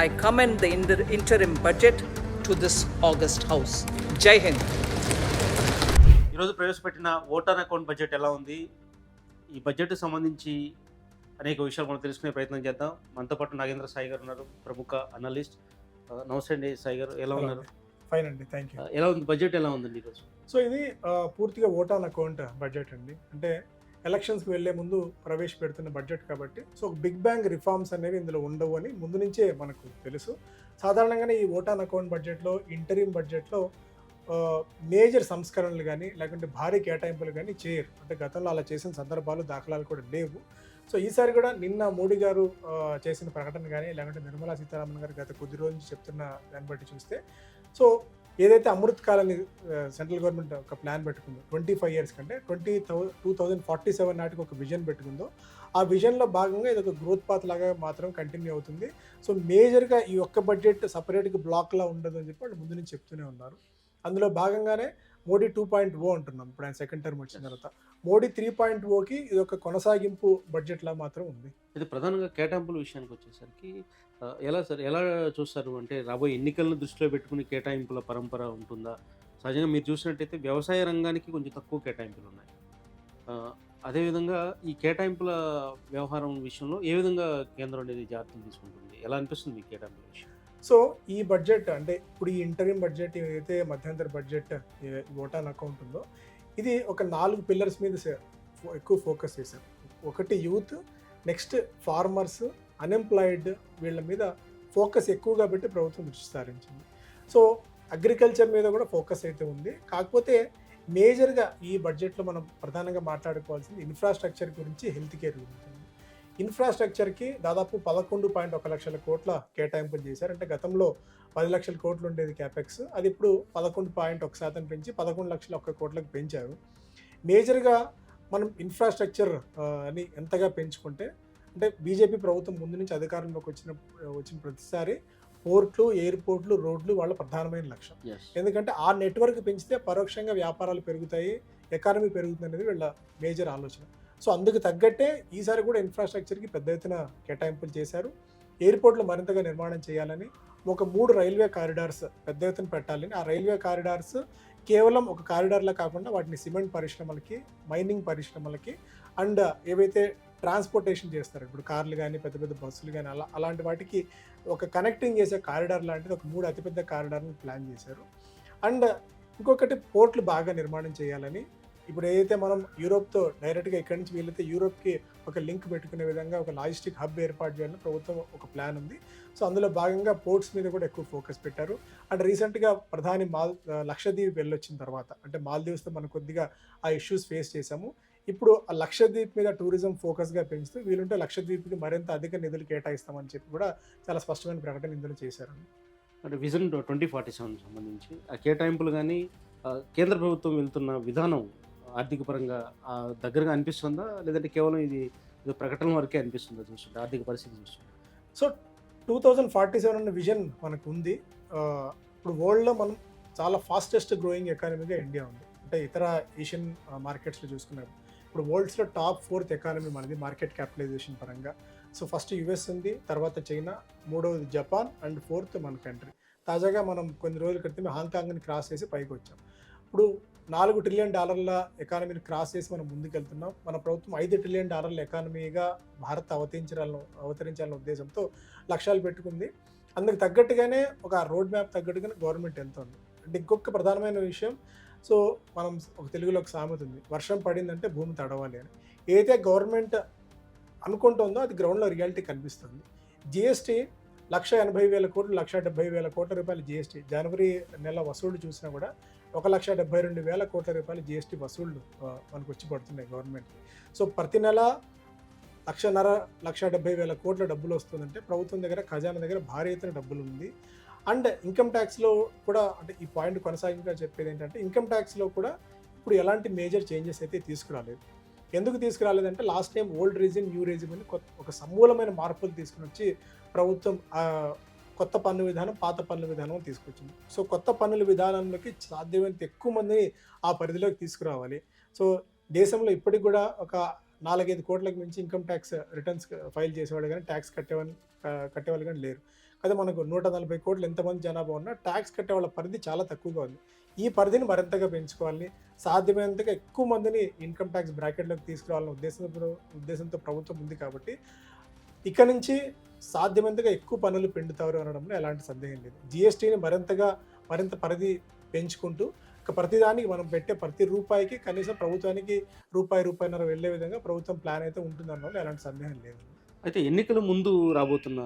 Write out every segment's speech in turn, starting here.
I commend the inter- interim budget to this August House. Jai Hind. ఈరోజు ప్రవేశపెట్టిన voter account budget ఎలా ఉంది? ఈ బడ్జెట్ సంబంధించి అనేక విషయాలు మనం తెలుసుకునే ప్రయత్నం చేద్దాం. మనతో పాటు నాగేంద్ర సాయి గారు ఉన్నారు ప్రముఖ అనలిస్ట్ నమస్తే అండి సాయి గారు ఎలా ఉన్నారు? ఫైన్ అండి థ్యాంక్ యూ ఎలా ఉంది? బడ్జెట్ ఎలా ఉందండి ఈరోజు? సో ఇది పూర్తిగా ఓట్ ఆన్ అకౌంట్ బడ్జెట్ అండి. అంటే ఎలక్షన్స్కి వెళ్ళే ముందు ప్రవేశపెడుతున్న బడ్జెట్ కాబట్టి. సో బిగ్ బ్యాంగ్ రిఫార్మ్స్ అనేవి ఇందులో ఉండవు అని ముందు నుంచే మనకు తెలుసు. సాధారణంగానే ఈ ఓటాన్ అకౌంట్ బడ్జెట్లో ఇంటరీమ్ బడ్జెట్లో మేజర్ సంస్కరణలు కానీ లేకుంటే భారీ కేటాయింపులు కానీ చేయరు. అంటే గతంలో అలా చేసిన సందర్భాలు దాఖలాలు కూడా లేవు. సో ఈసారి కూడా నిన్న మోడీ గారు చేసిన ప్రకటన కానీ లేకుంటే నిర్మలా సీతారామన్ గారు గత కొద్ది రోజులు నుంచి చెప్తున్న దాన్ని బట్టి చూస్తే సో ఏదైతే అమృత్ కాలని సెంట్రల్ గవర్నమెంట్ ఒక ప్లాన్ పెట్టుకుందో ట్వంటీ ఫైవ్ ఇయర్స్ కంటే twenty thou two thousand forty seven నాటికి ఒక విజన్ పెట్టుకుందో ఆ విజన్లో భాగంగా ఇది ఒక గ్రోత్ పాత్ లాగా మాత్రం కంటిన్యూ అవుతుంది. సో మేజర్గా ఈ ఒక్క బడ్జెట్ సపరేట్గా బ్లాక్లా ఉండదు అని చెప్పి వాళ్ళు ముందు నుంచి చెప్తూనే ఉన్నారు. అందులో భాగంగానే మోడీ టూ పాయింట్ ఓ అంటున్నాం ఇప్పుడు ఆయన సెకండ్ టర్మ్ వచ్చిన తర్వాత. మోడీ త్రీ పాయింట్ ఓకి ఇది ఒక కొనసాగింపు బడ్జెట్లా మాత్రం ఉంది. ఇది ప్రధానంగా కేటాయింపుల విషయానికి వచ్చేసరికి ఎలా సార్? ఎలా చూస్తారు? అంటే రాబోయే ఎన్నికలను దృష్టిలో పెట్టుకుని కేటాయింపుల పరంపర ఉంటుందా? సహజంగా మీరు చూసినట్టయితే వ్యవసాయ రంగానికి కొంచెం తక్కువ కేటాయింపులు ఉన్నాయి అదేవిధంగా ఈ కేటాయింపుల వ్యవహారం విషయంలో ఏ విధంగా కేంద్రం అనేది జాగ్రత్తలు తీసుకుంటుంది? ఎలా అనిపిస్తుంది మీ కేటాయింపుల విషయం? సో ఈ బడ్జెట్ అంటే ఇప్పుడు ఈ ఇంటర్వ్యూ బడ్జెట్ ఏదైతే మధ్యంతర బడ్జెట్ ఓటాన్ అకౌంట్ ఉందో ఇది ఒక నాలుగు పిల్లర్స్ మీద ఎక్కువ ఫోకస్ చేశారు. ఒకటి యూత్ నెక్స్ట్ ఫార్మర్స్ అన్ఎంప్లాయిడ్ వీళ్ళ మీద ఫోకస్ ఎక్కువగా పెట్టి ప్రభుత్వం దృష్టి సారించింది. సో అగ్రికల్చర్ మీద కూడా ఫోకస్ అయితే ఉంది. కాకపోతే మేజర్గా ఈ బడ్జెట్లో మనం ప్రధానంగా మాట్లాడుకోవాల్సింది ఇన్ఫ్రాస్ట్రక్చర్ గురించి హెల్త్ కేర్ గురించి. ఇన్ఫ్రాస్ట్రక్చర్కి దాదాపు పదకొండు పాయింట్ ఒక లక్షల కోట్ల కేటాయింపులు చేశారు. అంటే గతంలో పది లక్షల కోట్లు ఉండేది క్యాపెక్స్ అది ఇప్పుడు పదకొండు పాయింట్ ఒక శాతం పెంచి పదకొండు లక్షల ఒక్క కోట్లకు పెంచారు. మేజర్గా మనం ఇన్ఫ్రాస్ట్రక్చర్ అని ఎంతగా పెంచుకుంటే అంటే బీజేపీ ప్రభుత్వం ముందు నుంచి అధికారంలోకి వచ్చిన వచ్చిన ప్రతిసారి పోర్ట్లు ఎయిర్పోర్ట్లు రోడ్లు వాళ్ళ ప్రధానమైన లక్ష్యం. ఎందుకంటే ఆ నెట్వర్క్ పెంచితే పరోక్షంగా వ్యాపారాలు పెరుగుతాయి ఎకానమీ పెరుగుతుంది అనేది వీళ్ళ మేజర్ ఆలోచన. సో అందుకు తగ్గట్టే ఈసారి కూడా ఇన్ఫ్రాస్ట్రక్చర్కి పెద్ద ఎత్తున కేటాయింపులు చేశారు. ఎయిర్పోర్ట్లు మరింతగా నిర్మాణం చేయాలని ఒక మూడు రైల్వే కారిడార్స్ పెద్ద ఎత్తున పెట్టాలని. ఆ రైల్వే కారిడార్స్ కేవలం ఒక కారిడార్లా కాకుండా వాటిని సిమెంట్ పరిశ్రమలకి మైనింగ్ పరిశ్రమలకి అండ్ ఏవైతే ట్రాన్స్పోర్టేషన్ చేస్తారు. ఇప్పుడు కార్లు కానీ పెద్ద పెద్ద బస్సులు కానీ అలా అలాంటి వాటికి ఒక కనెక్టింగ్ చేసే కారిడార్ లాంటిది ఒక మూడు అతిపెద్ద కారిడార్ని ప్లాన్ చేశారు. అండ్ ఇంకొకటి పోర్ట్లు బాగా నిర్మాణం చేయాలని ఇప్పుడు ఏదైతే మనం యూరోప్తో డైరెక్ట్గా ఇక్కడి నుంచి వీలైతే యూరోప్కి ఒక లింక్ పెట్టుకునే విధంగా ఒక లాజిస్టిక్ హబ్ ఏర్పాటు చేయాలని ప్రభుత్వం ఒక ప్లాన్ ఉంది. సో అందులో భాగంగా పోర్ట్స్ మీద కూడా ఎక్కువ ఫోకస్ పెట్టారు. అండ్ రీసెంట్గా ప్రధాని మాల్ లక్షద్వీప్ వెళ్ళొచ్చిన తర్వాత అంటే మాల్దీవ్స్తో మనం కొద్దిగా ఆ ఇష్యూస్ ఫేస్ చేశాము. ఇప్పుడు ఆ లక్షద్వీప్ మీద టూరిజం ఫోకస్గా పెంచుతూ వీలుంటే లక్షద్వీప్కి మరింత అధిక నిధులు కేటాయిస్తామని చెప్పి కూడా చాలా స్పష్టమైన ప్రకటన ఇందులో చేశారు. అంటే విజన్ ట్వంటీ ఫార్టీ సెవెన్ సంబంధించి ఆ కేటాయింపులు కానీ కేంద్ర ప్రభుత్వం వెళ్తున్న విధానం ఆర్థిక పరంగా దగ్గరగా అనిపిస్తుందా? లేదంటే కేవలం ఇది ఇది ప్రకటన వరకే అనిపిస్తుందా చూస్తుంటే ఆర్థిక పరిస్థితి చూస్తుంటే? So two thousand forty seven అన్న విజన్ మనకు ఉంది. ఇప్పుడు వరల్డ్లో మనం చాలా ఫాస్టెస్ట్ గ్రోయింగ్ ఎకానమీగా ఇండియా ఉంది. అంటే ఇతర ఏషియన్ మార్కెట్స్లో చూసుకున్నాం ఇప్పుడు వరల్డ్స్లో టాప్ ఫోర్త్ ఎకానమీ మనది మార్కెట్ క్యాపిటలైజేషన్ పరంగా. సో ఫస్ట్ యుఎస్ ఉంది తర్వాత చైనా మూడవది జపాన్ అండ్ ఫోర్త్ మన కంట్రీ తాజాగా మనం కొన్ని రోజుల క్రితమే హాంకాంగ్ని క్రాస్ చేసి పైకి వచ్చాం. ఇప్పుడు నాలుగు ట్రిలియన్ డాలర్ల ఎకానమీని క్రాస్ చేసి మనం ముందుకెళ్తున్నాం. మన ప్రభుత్వం ఐదు ట్రిలియన్ డాలర్ల ఎకానమీగా భారత్ అవతరించాలని అవతరించాలన్న ఉద్దేశంతో లక్ష్యాలు పెట్టుకుంది. అందుకు తగ్గట్టుగానే ఒక రోడ్ మ్యాప్ తగ్గట్టుగానే గవర్నమెంట్ వెళ్తుంది. అంటే ఇంకొక ప్రధానమైన విషయం సో మనం ఒక తెలుగులో ఒక సామెత ఉంది వర్షం పడిందంటే భూమి తడవాలి అని. ఏదైతే గవర్నమెంట్ అనుకుంటుందో అది గ్రౌండ్లో రియాలిటీ కనిపిస్తుంది. జిఎస్టీ లక్ష ఎనభై వేల కోట్లు లక్ష డెబ్బై వేల కోట్ల రూపాయలు జిఎస్టీ. జనవరి నెల వసూళ్ళు చూసినా కూడా ఒక లక్ష డెబ్బై రెండు వేల కోట్ల రూపాయలు జిఎస్టీ వసూళ్ళు మనకు వచ్చి పడుతున్నాయి గవర్నమెంట్ సో ప్రతి నెల లక్షన్నర లక్ష డెబ్బై వేల కోట్ల డబ్బులు వస్తుందంటే ప్రభుత్వం దగ్గర ఖజానా దగ్గర భారీ ఎత్తున డబ్బులు ఉంది. అండ్ ఇన్కమ్ ట్యాక్స్లో కూడా అంటే ఈ పాయింట్ కొనసాగింపుగా చెప్పేది ఏంటంటే ఇన్కమ్ ట్యాక్స్లో కూడా ఇప్పుడు ఎలాంటి మేజర్ చేంజెస్ అయితే తీసుకురాలేదు. ఎందుకు తీసుకురాలేదంటే last time old regime new regime అని కొత్త ఒక సమూలమైన మార్పులు తీసుకుని వచ్చి ప్రభుత్వం కొత్త పన్ను విధానం పాత పన్ను విధానం తీసుకొచ్చింది. సో కొత్త పన్నుల విధానంలోకి సాధ్యమైనంత ఎక్కువ మందిని ఆ పరిధిలోకి తీసుకురావాలి. సో దేశంలో ఇప్పటికి కూడా ఒక నాలుగైదు కోట్లకు మించి ఇన్కమ్ ట్యాక్స్ రిటర్న్స్ ఫైల్ చేసేవాడు కానీ ట్యాక్స్ కట్టేవాళ్ళు కట్టేవాళ్ళు కానీ లేరు. అదే మనకు నూట నలభై కోట్లు ఎంతమంది జనాభా ఉన్నా ట్యాక్స్ కట్టే వాళ్ళ పరిధి చాలా తక్కువగా ఉంది. ఈ పరిధిని మరింతగా పెంచుకోవాలని సాధ్యమైనంతగా ఎక్కువ మందిని ఇన్కమ్ ట్యాక్స్ బ్రాకెట్లోకి తీసుకురావాలనే ఉద్దేశంతో ఉద్దేశంతో ప్రభుత్వం ఉంది కాబట్టి ఇక నుంచి సాధ్యమైనంతగా ఎక్కువ పనులు పెండుతారు అనడంలో ఎలాంటి సందేహం లేదు. జిఎస్టీని మరింతగా మరింత పరిధి పెంచుకుంటూ ప్రతిదానికి మనం పెట్టే ప్రతి రూపాయికి కనీసం ప్రభుత్వానికి రూపాయి రూపాయిన్నర వెళ్ళే విధంగా ప్రభుత్వం ప్లాన్ అయితే ఉంటుందన్న ఎలాంటి సందేహం లేదు. అయితే ఎన్నికల ముందు రాబోతున్న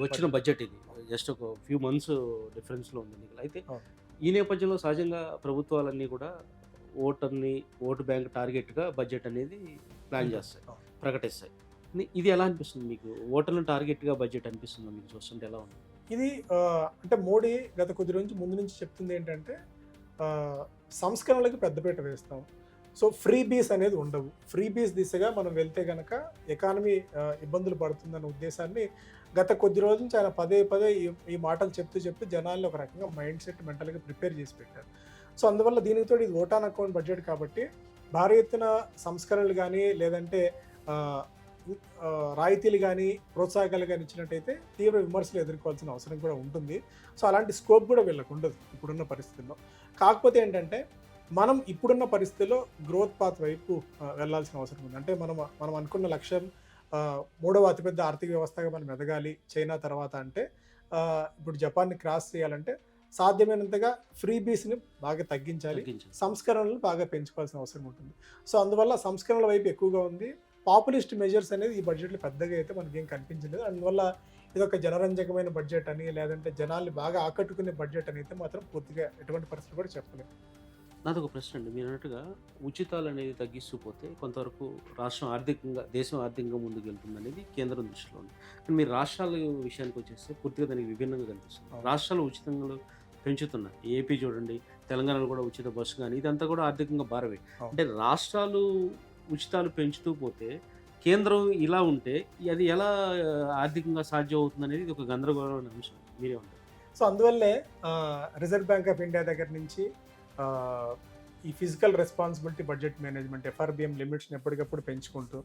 వచ్చిన బడ్జెట్. ఇది. జస్ట్ ఒక ఫ్యూ మంత్స్ డిఫరెన్స్లో ఉంది ఎన్నికలు. అయితే. ఈ నేపథ్యంలో సహజంగా ప్రభుత్వాలన్నీ కూడా ఓటర్ని ఓటు బ్యాంక్ టార్గెట్గా బడ్జెట్ అనేది ప్లాన్ చేస్తాయి. ప్రకటిస్తాయి. ఇది- ఎలా అనిపిస్తుంది మీకు? ఓటర్లను టార్గెట్గా బడ్జెట్ అనిపిస్తుందా మీకు? చూస్తుంటే ఎలా ఉంది? ఇది అంటే మోడీ గత కొద్ది రోజు ముందు నుంచి చెప్తుంది ఏంటంటే సంస్కరణలకు పెద్దపీట వేస్తాం. సో ఫ్రీ బీస్ అనేది ఉండవు. ఫ్రీ బీస్ దిశగా మనం వెళ్తే కనుక ఎకానమీ ఇబ్బందులు పడుతుందన్న ఉద్దేశాన్ని గత కొద్ది రోజుల నుంచి ఆయన పదే పదే ఈ మాటలు చెప్తూ చెప్తూ జనాల్ని ఒక రకంగా మైండ్ సెట్ మెంటల్గా ప్రిపేర్ చేసి పెట్టారు. సో అందువల్ల దీనితో ఇది ఓటాన్ అకౌంట్ బడ్జెట్ కాబట్టి భారీ ఎత్తున సంస్కరణలు కానీ లేదంటే రాయితీలు కానీ ప్రోత్సాహకాలు కానీ ఇచ్చినట్టయితే తీవ్ర విమర్శలు ఎదుర్కోవాల్సిన అవసరం కూడా ఉంటుంది. సో అలాంటి స్కోప్ కూడా వీళ్ళకు ఉండదు ఇప్పుడున్న పరిస్థితుల్లో. కాకపోతే ఏంటంటే మనం ఇప్పుడున్న పరిస్థితుల్లో గ్రోత్ పాత్ వైపు ఆ, వెళ్ళాల్సిన అవసరం ఉంది. అంటే మనం మనం అనుకున్న లక్ష్యం మూడవ అతిపెద్ద ఆర్థిక వ్యవస్థగా మనం ఎదగాలి చైనా తర్వాత అంటే ఇప్పుడు జపాన్ని క్రాస్ చేయాలంటే సాధ్యమైనంతగా ఫ్రీ బీస్ని బాగా తగ్గించాలి సంస్కరణలు బాగా పెంచుకోవాల్సిన అవసరం ఉంటుంది. సో అందువల్ల సంస్కరణల వైపు ఎక్కువగా ఉంది. పాపులిస్ట్ మెజర్స్ అనేది ఈ బడ్జెట్లో పెద్దగా అయితే మనకేం కనిపించలేదు. అందువల్ల ఇది ఒక జనరంజకమైన బడ్జెట్ అని లేదంటే జనాల్ని బాగా ఆకట్టుకునే బడ్జెట్ అని అయితే మాత్రం పూర్తిగా ఎటువంటి పరిస్థితులు కూడా చెప్పలేము నాది ఒక ప్రశ్న అండి. మీరు అన్నట్టుగా ఉచితాలు అనేది తగ్గిస్తూ పోతే కొంతవరకు రాష్ట్రం ఆర్థికంగా దేశం ఆర్థికంగా ముందుకు వెళ్తుంది అనేది కేంద్రం దృష్టిలో ఉంది. కానీ మీరు రాష్ట్రాల విషయానికి వచ్చేస్తే పూర్తిగా దానికి విభిన్నంగా కనిపిస్తుంది. రాష్ట్రాలు ఉచితంగా పెంచుతున్నాయి. ఏపీ చూడండి తెలంగాణలో కూడా ఉచిత బస్సు కానీ ఇదంతా కూడా ఆర్థికంగా భారమే. అంటే రాష్ట్రాలు ఉచితాలు పెంచుతూ పోతే కేంద్రం ఇలా ఉంటే అది ఎలా ఆర్థికంగా సాధ్యం అవుతుంది అనేది ఇది ఒక గందరగోళమైన అంశం. మీరే ఉంటారు సో అందువల్లే రిజర్వ్ బ్యాంక్ ఆఫ్ ఇండియా దగ్గర నుంచి ఈ physical responsibility budget management FRBM లిమిట్స్ని ఎప్పటికప్పుడు పెంచుకుంటూ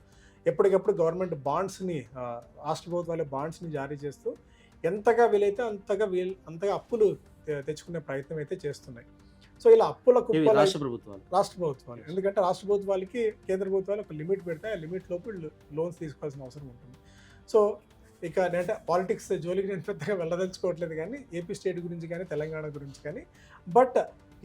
ఎప్పటికప్పుడు గవర్నమెంట్ బాండ్స్ని రాష్ట్ర ప్రభుత్వాలు బాండ్స్ని జారీ చేస్తూ ఎంతగా వీలైతే అంతగా వీల్ అంతగా అప్పులు తెచ్చుకునే ప్రయత్నం అయితే చేస్తున్నాయి. సో ఇలా అప్పుల రాష్ట్ర ప్రభుత్వాలు? రాష్ట్ర ప్రభుత్వాలు. ఎందుకంటే రాష్ట్ర ప్రభుత్వాలకి కేంద్ర ప్రభుత్వాలు ఒక లిమిట్ పెడితే ఆ లిమిట్ లోపు లోన్స్ తీసుకోవాల్సిన అవసరం ఉంటుంది. సో ఇక నేనంటే పాలిటిక్స్ జోలికి నేను పెద్దగా వెళ్ళదలుచుకోవట్లేదు కానీ ఏపీ స్టేట్ గురించి కానీ తెలంగాణ గురించి కానీ బట్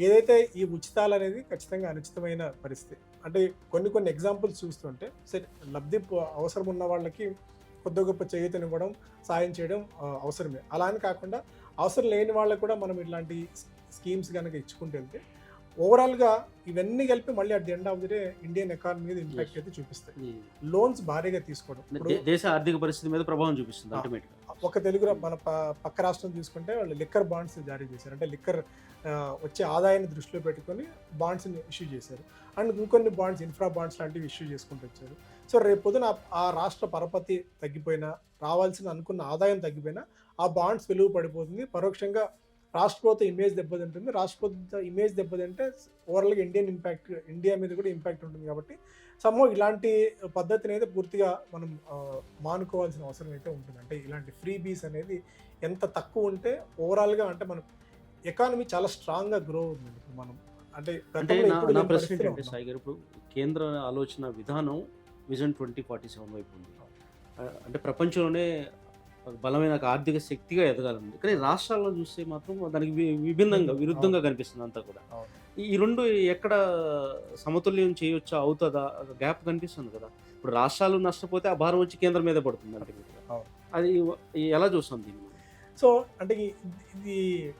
ఏదైతే ఈ ఉచితాలు అనేది ఖచ్చితంగా అనుచితమైన పరిస్థితి. అంటే కొన్ని కొన్ని ఎగ్జాంపుల్స్ చూస్తుంటే సరే లబ్ధి అవసరం ఉన్న వాళ్ళకి కొద్ది గొప్ప చేయతనివ్వడం సాయం చేయడం అవసరమే. అలా అని కాకుండా అవసరం లేని వాళ్ళకు కూడా మనం ఇట్లాంటి స్కీమ్స్ కనుక ఇచ్చుకుంటూ వెళ్తే ఓవరాల్గా ఇవన్నీ కలిపి మళ్ళీ at the end of the day Indian economy మీద ఇంపాక్ట్. అయితే చూపిస్తాయి. లోన్స్ భారీగా తీసుకోవడం. దేశ ఆర్థిక పరిస్థితి మీద ప్రభావం చూపిస్తుంది ఒక తెలుగు రా- మన పక్క రాష్ట్రం తీసుకుంటే వాళ్ళు లిక్కర్ బాండ్స్ జారీ చేశారు. అంటే లిక్కర్ వచ్చే ఆదాయాన్ని దృష్టిలో పెట్టుకొని బాండ్స్ని ఇష్యూ చేశారు. అండ్ ఇంకొన్ని బాండ్స్ ఇన్ఫ్రా బాండ్స్ లాంటివి ఇష్యూ చేసుకుంటూ వచ్చారు. సో రేపు పొద్దున ఆ- ఆ రాష్ట్ర పరపతి తగ్గిపోయినా రావాల్సిన అనుకున్న ఆదాయం తగ్గిపోయినా ఆ బాండ్స్ విలువ పడిపోతుంది. పరోక్షంగా రాష్ట్ర ప్రభుత్వ ఇమేజ్ దెబ్బతింటుంది. రాష్ట్ర ప్రభుత్వ ఇమేజ్ దెబ్బతింటే ఓవరాల్గా ఇండియన్ ఇంపాక్ట్ ఇండియా మీద కూడా ఇంపాక్ట్ ఉంటుంది కాబట్టి సమ్మో ఇలాంటి పద్ధతిని అయితే పూర్తిగా మనం మానుకోవాల్సిన అవసరం అయితే ఉంటుంది. అంటే ఇలాంటి ఫ్రీ బీస్ అనేది ఎంత తక్కువ ఉంటే ఓవరాల్గా అంటే మనం ఎకానమీ చాలా స్ట్రాంగ్గా గ్రో అవుతుంది. ఇప్పుడు మనం అంటే అంటే నా ప్రశ్న ఏంటంటే. సాయి గారు ఇప్పుడు కేంద్ర ఆలోచన విధానం విజన్ ట్వంటీ ఫార్టీ సెవెన్ వైపు ఉంది. అంటే ప్రపంచంలోనే ఒక బలమైన ఒక ఆర్థిక శక్తిగా ఎదగాలండి కానీ రాష్ట్రాల్లో చూస్తే మాత్రం దానికి వి- విభిన్నంగా. విరుద్ధంగా కనిపిస్తుంది అంతా కూడా. ఈ రెండు ఎక్కడ సమతుల్యం చేయొచ్చా అవుతుందా గ్యాప్ కనిపిస్తుంది కదా. ఇప్పుడు రాష్ట్రాలు నష్టపోతే ఆ భారం వచ్చి కేంద్రం మీద పడుతుంది అంటే. అది ఎలా చూస్తాం దీన్ని సో అంటే ఇది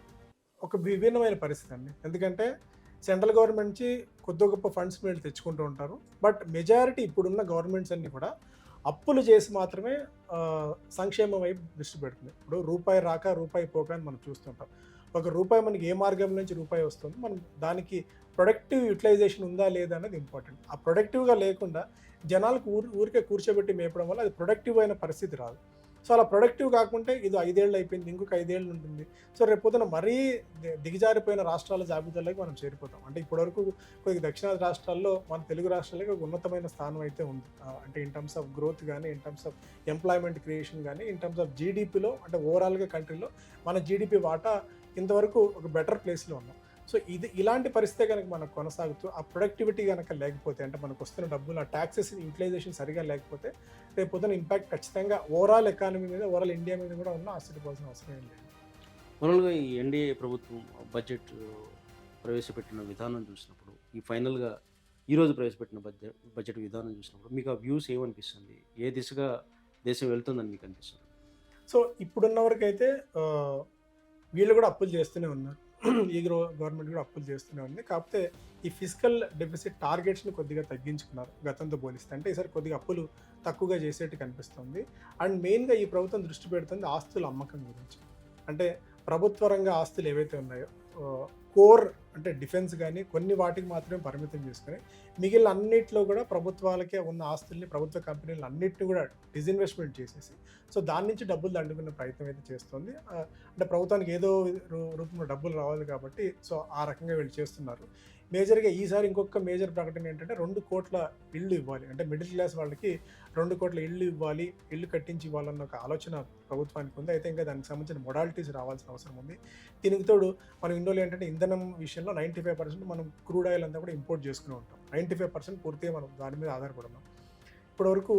ఒక విభిన్నమైన పరిస్థితి అండి. ఎందుకంటే సెంట్రల్ గవర్నమెంట్ నుంచి కొద్ది గొప్ప ఫండ్స్ మీరు తెచ్చుకుంటూ ఉంటారు. బట్ మెజారిటీ ఇప్పుడున్న గవర్నమెంట్స్ అన్ని కూడా అప్పులు చేసి మాత్రమే సంక్షేమం వైపు దృష్టి పెడుతుంది. ఇప్పుడు రూపాయి రాక రూపాయి పోక అని మనం చూస్తుంటాం. ఒక రూపాయి మనకి ఏ మార్గం నుంచి రూపాయి వస్తుంది మనం దానికి ప్రొడక్టివ్ యూటిలైజేషన్ ఉందా లేదా అనేది ఇంపార్టెంట్. ఆ ప్రొడక్టివ్గా లేకుండా జనాలకు ఊరి ఊరికే కూర్చోబెట్టి మేపడం వల్ల అది ప్రొడక్టివ్ అయిన పరిస్థితి రాదు. సో అలా ప్రొడక్టివ్ కాకుంటే ఇది ఐదేళ్ళు అయిపోయింది ఇంకొక ఐదేళ్ళు ఉంటుంది. సో రేపు పొద్దున మరీ దిగజారిపోయిన రాష్ట్రాల జాబితాలోకి మనం చేరిపోతాం. అంటే ఇప్పటివరకు కొద్దిగా దక్షిణాది రాష్ట్రాల్లో మన తెలుగు రాష్ట్రాలకి ఒక ఉన్నతమైన స్థానం అయితే ఉంది. అంటే ఇన్ టర్మ్స్ ఆఫ్ గ్రోత్ కానీ in terms of employment creation కానీ ఇన్ టర్మ్స్ ఆఫ్ జీడిపిలో అంటే ఓవరాల్గా కంట్రీలో మన జీడిపి వాటా ఇంతవరకు ఒక బెటర్ ప్లేస్లో ఉన్నాం. సో ఇది ఇలాంటి పరిస్థితి కనుక మనకు కొనసాగుతూ ఆ ప్రొడక్టివిటీ కనుక లేకపోతే అంటే మనకు వస్తున్న డబ్బులు ఆ ట్యాక్సెస్ యూటిలైజేషన్ సరిగా లేకపోతే రేపు పొద్దున ఇంపాక్ట్ ఖచ్చితంగా ఓవరాల్ ఎకానమీ మీద ఓవరాల్ ఇండియా మీద కూడా ఉన్న ఆశ్చర్యపోవాల్సిన అవసరం ఏం లేదు. ఓవరాల్గా ఈ ఎన్డీఏ ప్రభుత్వం బడ్జెట్ ప్రవేశపెట్టిన విధానం చూసినప్పుడు ఈ ఫైనల్గా ఈరోజు ప్రవేశపెట్టిన బడ్జెట్ బడ్జెట్ విధానం చూసినప్పుడు మీకు ఆ వ్యూస్ ఏమనిపిస్తుంది? ఏ దిశగా దేశం వెళ్తుందని మీకు అనిపిస్తుంది? సో ఇప్పుడున్న వరకు అయితే వీళ్ళు కూడా అప్పులు చేస్తూనే ఉన్నారు. ఈ గవర్నమెంట్ కూడా అప్పులు చేస్తూనే ఉంది కాకపోతే ఈ ఫిజికల్ డెఫిసిట్ టార్గెట్స్ని కొద్దిగా తగ్గించుకున్నారు గతంతో పోలిస్తే. అంటే ఈసారి కొద్దిగా అప్పులు తక్కువగా చేసేట్టు కనిపిస్తుంది. అండ్ మెయిన్గా ఈ ప్రభుత్వం దృష్టి పెడుతుంది ఆస్తుల అమ్మకం గురించి. అంటే ప్రభుత్వ రంగ ఆస్తులు ఏవైతే ఉన్నాయో కోర్ అంటే డిఫెన్స్ కానీ కొన్ని వాటికి మాత్రమే పరిమితం చేసుకుని మిగిలిన అన్నిట్లో కూడా ప్రభుత్వాలకే ఉన్న ఆస్తుల్ని ప్రభుత్వ కంపెనీలు అన్నిటిని కూడా డిజిన్వెస్ట్మెంట్ చేసేసి సో దాని నుంచి డబ్బులు దండుకునే ప్రయత్నం అయితే చేస్తుంది. అంటే ప్రభుత్వానికి ఏదో రూ- రూపంలో డబ్బులు రావాలి కాబట్టి సో ఆ రకంగా వీళ్ళు చేస్తున్నారు. మేజర్గా ఈసారి ఇంకొక మేజర్ ప్రకటన ఏంటంటే రెండు కోట్ల ఇళ్ళు ఇవ్వాలి. అంటే మిడిల్ క్లాస్ వాళ్ళకి రెండు కోట్ల ఇళ్ళు ఇవ్వాలి ఇల్లు కట్టించి ఇవ్వాలన్న ఒక ఆలోచన ప్రభుత్వానికి ఉంది. అయితే ఇంకా దానికి సంబంధించిన మొడాలిటీస్ రావాల్సిన అవసరం ఉంది. దీనికి తోడు మనం ఇండోలో ఏంటంటే ఇంధనం విషయంలో నైంటీ ఫైవ్ పర్సెంట్ మనం క్రూడ్ ఆయిల్ అంతా కూడా ఇంపోర్ట్ చేసుకుని ఉంటాం. నైంటీ ఫైవ్ పర్సెంట్ పూర్తిగా మనం దాని మీద ఆధారపడున్నాం ఇప్పటివరకు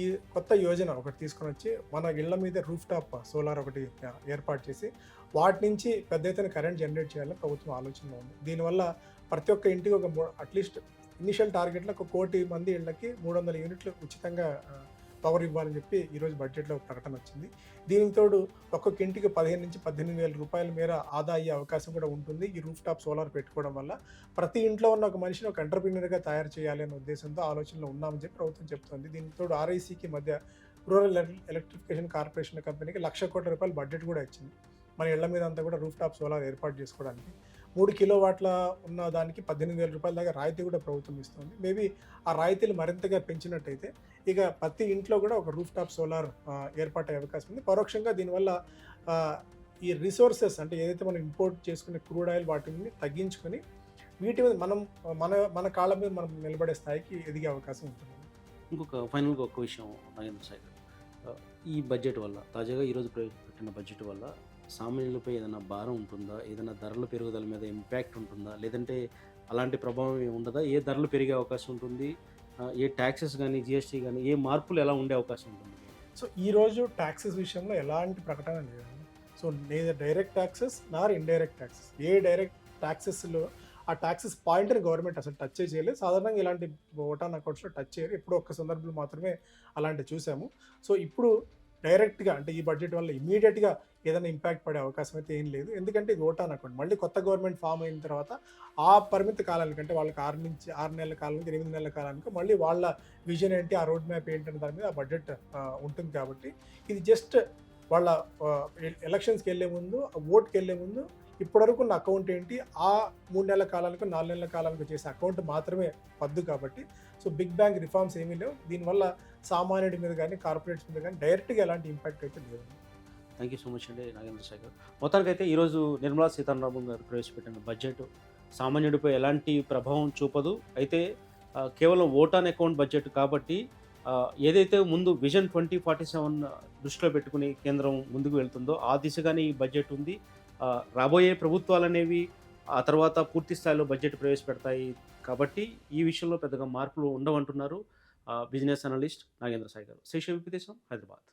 ఈ కొత్త యోజన ఒకటి తీసుకొని వచ్చి మన ఇళ్ళ మీద రూఫ్ టాప్ సోలార్ ఒకటి ఏర్పాటు చేసి వాటి నుంచి పెద్ద ఎత్తున కరెంట్ జనరేట్ చేయాలని ప్రభుత్వం ఆలోచనలో ఉంది. దీనివల్ల ప్రతి ఒక్క ఇంటికి ఒక అట్లీస్ట్ ఇనిషియల్ టార్గెట్లో ఒక కోటి మంది ఇళ్ళకి మూడు వందల యూనిట్లు ఉచితంగా పవర్ ఇవ్వాలని చెప్పి ఈరోజు బడ్జెట్లో ప్రకటన వచ్చింది. దీనితోడు ఒక్కొక్క ఇంటికి పదిహేను నుంచి పద్దెనిమిది వేల రూపాయల మేర ఆదా అయ్యే అవకాశం కూడా ఉంటుంది. ఈ రూఫ్ టాప్ సోలార్ పెట్టుకోవడం వల్ల ప్రతి ఇంట్లో ఉన్న ఒక మనిషిని ఒక ఎంటర్ప్రీనర్గా తయారు చేయాలి అనే ఉద్దేశంతో ఆలోచనలో ఉన్నామని చెప్పి ప్రభుత్వం చెప్తోంది. దీనితో ఆర్ఐసీకి మధ్య రూరల్ ఎలక్ట్రిఫికేషన్ కార్పొరేషన్ కంపెనీకి లక్ష కోట్ల రూపాయల బడ్జెట్ కూడా ఇచ్చింది. మన ఇళ్ళ మీద అంతా కూడా రూఫ్ టాప్ సోలార్ ఏర్పాటు చేసుకోవడానికి. మూడు కిలో వాట్ల ఉన్న దానికి పద్దెనిమిది వేల రూపాయల దాకా రాయితీ కూడా ప్రభుత్వం ఇస్తుంది. మేబీ ఆ రాయితీలు మరింతగా పెంచినట్టయితే ఇక ప్రతి ఇంట్లో కూడా ఒక రూఫ్ టాప్ సోలార్ ఏర్పాటు అయ్యే అవకాశం ఉంది. పరోక్షంగా దీనివల్ల ఈ రిసోర్సెస్ అంటే ఏదైతే మనం ఇంపోర్ట్ చేసుకునే క్రూడ్ ఆయిల్ వాటిని తగ్గించుకొని వీటి మీద మనం మన మన కాళ్ళ మీద మనం నిలబడే స్థాయికి ఎదిగే అవకాశం ఉంటుంది. ఇంకొక ఫైనల్గా ఒక విషయం నాగేంద్ర సాయి ఈ బడ్జెట్ వల్ల తాజాగా ఈరోజు ప్రవేశపెట్టిన బడ్జెట్ వల్ల సామాన్యులపై ఏదైనా భారం ఉంటుందా? ఏదైనా ధరల పెరుగుదల మీద ఇంపాక్ట్ ఉంటుందా? లేదంటే అలాంటి ప్రభావం ఏమి ఉండదా? ఏ ధరలు పెరిగే అవకాశం ఉంటుంది? ఏ ట్యాక్సెస్ కానీ జిఎస్టీ కానీ ఏ మార్పులు ఎలా ఉండే అవకాశం ఉంటుంది? సో ఈ రోజు ట్యాక్సెస్ విషయంలో ఎలాంటి ప్రకటన లేదండి సో నేను direct taxes nor indirect taxes ఏ డైరెక్ట్ ట్యాక్సెస్లో ఆ ట్యాక్సెస్ పాయింట్ని గవర్నమెంట్ అసలు టచ్ చేయలేదు. సాధారణంగా ఇలాంటి ఓటాన్ అకౌంట్స్లో టచ్ చేయరు. ఇప్పుడు ఒక్క సందర్భంలో మాత్రమే అలాంటివి చూసాము. సో ఇప్పుడు డైరెక్ట్గా అంటే ఈ బడ్జెట్ వల్ల ఇమీడియట్గా ఏదైనా ఇంపాక్ట్ పడే అవకాశం అయితే ఏం లేదు. ఎందుకంటే ఇది ఓటాన్ అకౌంట్. మళ్ళీ కొత్త గవర్నమెంట్ ఫామ్ అయిన తర్వాత ఆ పరిమిత కాలానికి అంటే వాళ్ళకి ఆరు నుంచి ఆరు నెలల కాలానికి ఎనిమిది నెలల కాలానికి మళ్ళీ వాళ్ళ విజన్ ఏంటి ఆ రోడ్ మ్యాప్ ఏంటి అనే దాని మీద ఆ బడ్జెట్ ఉంటుంది కాబట్టి ఇది జస్ట్ వాళ్ళ ఎలక్షన్స్కి వెళ్ళే ముందు ఓట్కి వెళ్ళే ముందు ఇప్పటివరకు ఉన్న అకౌంట్ ఏంటి ఆ మూడు నెలల కాలానికి నాలుగు నెలల కాలానికి చేసే అకౌంట్ మాత్రమే పద్దు కాబట్టి. సో బిగ్ బ్యాంక్ రిఫార్మ్స్ ఏమీ లేవు. దీనివల్ల సామాన్యుడి మీద కానీ కార్పొరేట్స్ మీద కానీ డైరెక్ట్గా ఎలాంటి ఇంపాక్ట్ అయితే లేదు. థ్యాంక్ యూ సో మచ్ అండి నాగేంద్ర శేఖర్. మొత్తానికి అయితే ఈరోజు నిర్మలా సీతారామన్ గారు ప్రవేశపెట్టిన బడ్జెట్ సామాన్యుడిపై ఎలాంటి ప్రభావం చూపదు. అయితే కేవలం కేవలం ఆన్ అకౌంట్ బడ్జెట్ కాబట్టి ఏదైతే ముందు విజన్ ట్వంటీ ఫార్టీ సెవెన్ దృష్టిలో పెట్టుకుని కేంద్రం ముందుకు వెళ్తుందో ఆ దిశగానే ఈ బడ్జెట్ ఉంది. రాబోయే ప్రభుత్వాలు అనేవి ఆ తర్వాత పూర్తి స్థాయిలో బడ్జెట్ ప్రవేశపెడతాయి. కాబట్టి ఈ విషయంలో పెద్దగా మార్పులు ఉండవంటున్నారు. బిజినెస్ అనలిస్ట్ నాగేంద్ర సాయి గారు శేష విపదేశం హైదరాబాద్